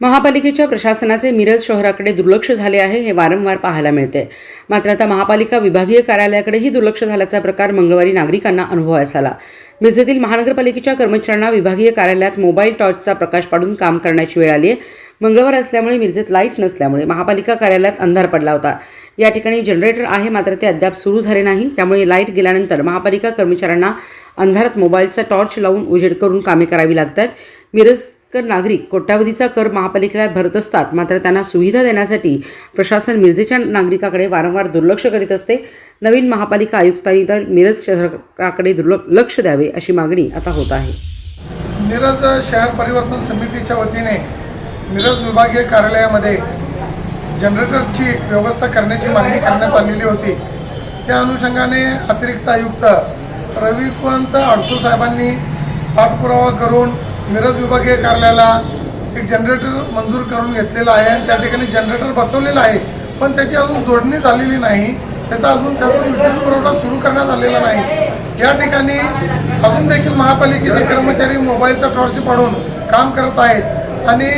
महापालिकेच्या प्रशासनाचे मिरज शहराकडे दुर्लक्ष झाले आहे हे वारंवार पाहायला मिळते. मात्र आता महापालिका विभागीय कार्यालयाकडेही दुर्लक्ष झाल्याचा प्रकार मंगळवारी नागरिकांना अनुभवास आला मिरजेतील महानगरपालिकेच्या कर्मचाऱ्यांना विभागीय कार्यालयात मोबाईल टॉर्चचा प्रकाश पाडून काम करण्याची वेळ आली आहे मंगळवार असल्यामुळे मिरजेत लाइट नसल्यामुळे महापालिका कार्यालयात अंधार पडला होता. या ठिकाणी जनरेटर आहे मात्र ते अद्याप सुरू झाले नाही. त्यामुळे लाइट गेल्यानंतर महापालिका कर्मचाऱ्यांना अंधारात मोबाईलचा टॉर्च लावून उजेड करून कामे करावी लागतात. मिरज कर नागरिक. कोट्यावधीचा कर महापालिकेला भरत असतात मात्र त्यांना सुविधा देण्यासाठी प्रशासन मिरजेच्या नागरिकाकडे वारंवार दुर्लक्ष करीत असते. नवीन महापालिका आयुक्तांनी तर मिरज शहराकडे लक्ष द्यावे अशी मागणी आता होत आहे. मिरज शहर परिवर्तन समितीच्या वतीने मिरज विभागीय कार्यालयामध्ये जनरेटरची व्यवस्था करण्याची मागणी करण्यात आलेली होती. त्या अनुषंगाने अतिरिक्त आयुक्त रविकांत अडसू साहेबांनी पाठपुरावा करून मिरज विभागीय कार्यालयाला एक जनरेटर मंजूर करून घेतलेला आहे आणि त्या ठिकाणी जनरेटर बसवलेलं आहे. पण त्याची अजून जोडणी झालेली नाही. त्याचा अजून त्यातून विद्युत पुरवठा सुरू करण्यात आलेला नाही. या ठिकाणी अजून देखील महापालिकेचे कर्मचारी मोबाईलचा टॉर्च पाडून काम करत आहेत. आणि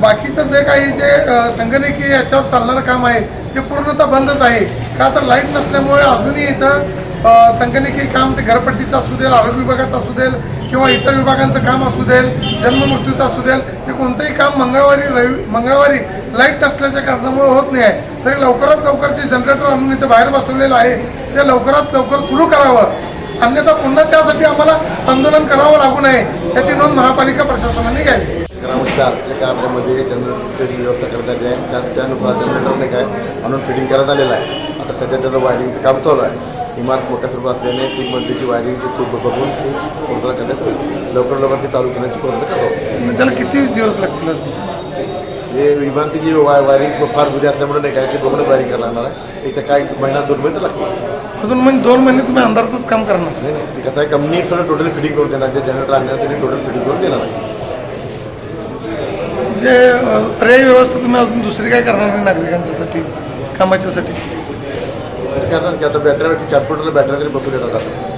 बाकीचं जे काही जे संगणकीय याच्यावर चालणारं काम आहे ते पूर्णतः बंदच आहे. का तर लाइट नसल्यामुळे अजूनही इथं संगणकीय काम ते घरपट्टीचं असू देल आरोग्य विभागाचं असू देल किंवा इतर विभागांचं काम असू देल जन्ममृत्यूचं असू देल ते कोणतंही काम मंगळवारी रवि मंगळवारी लाइट नसल्याच्या कारणामुळे होत नाही आहे. तरी लवकरात लवकर जे जनरेटर आणून इथं बाहेर बसवलेलं आहे ते लवकरात लवकर सुरू करावं. अन्यथा पुन्हा त्यासाठी आम्हाला आंदोलन करावं लागू नये याची नोंद महापालिका प्रशासनाने घ्यावी. क्रमांक कार्यामध्ये जनरेटरची व्यवस्था करण्यात आली आहे त्या त्यानुसार जनरेटरने काय आणून फिटिंग करण्यात आलेलं आहे. आता सध्या त्याचं वायरिंगचं काम चालू आहे. इमारत मोठ्या स्वरूपात असल्याने ती मधलीची वायरिंगची खूप बघून ती पूर्तता करण्यात लवकर लवकर ती चालू करण्याची पूर्तता करतो त्याला किती दिवस लागतील हे इमारतीची वाय वायरिंग फार जुनी असल्यामुळे नाही काय ते बघून वायरिंग करायला लागणार आहे. एक तर काय महिना दोन महिने तर लागतील. अजून म्हणजे दोन महिने तुम्ही अंधारातच काम करणार. नाही नाही. ते कसं आहे कंपनी सगळं टोटल फिटिंग करून देणार. जे जनरेटर आणणार त्यांनी टोटल फिटिंग करून देणार आहे. म्हणजे पर्यायी व्यवस्था तुम्ही अजून दुसरी काय करणार नाही नागरिकांच्यासाठी कामाच्यासाठी? ते करणार की आता बॅटरी कॅम्प्युटरला बॅटरी तरी बसवल्या जातात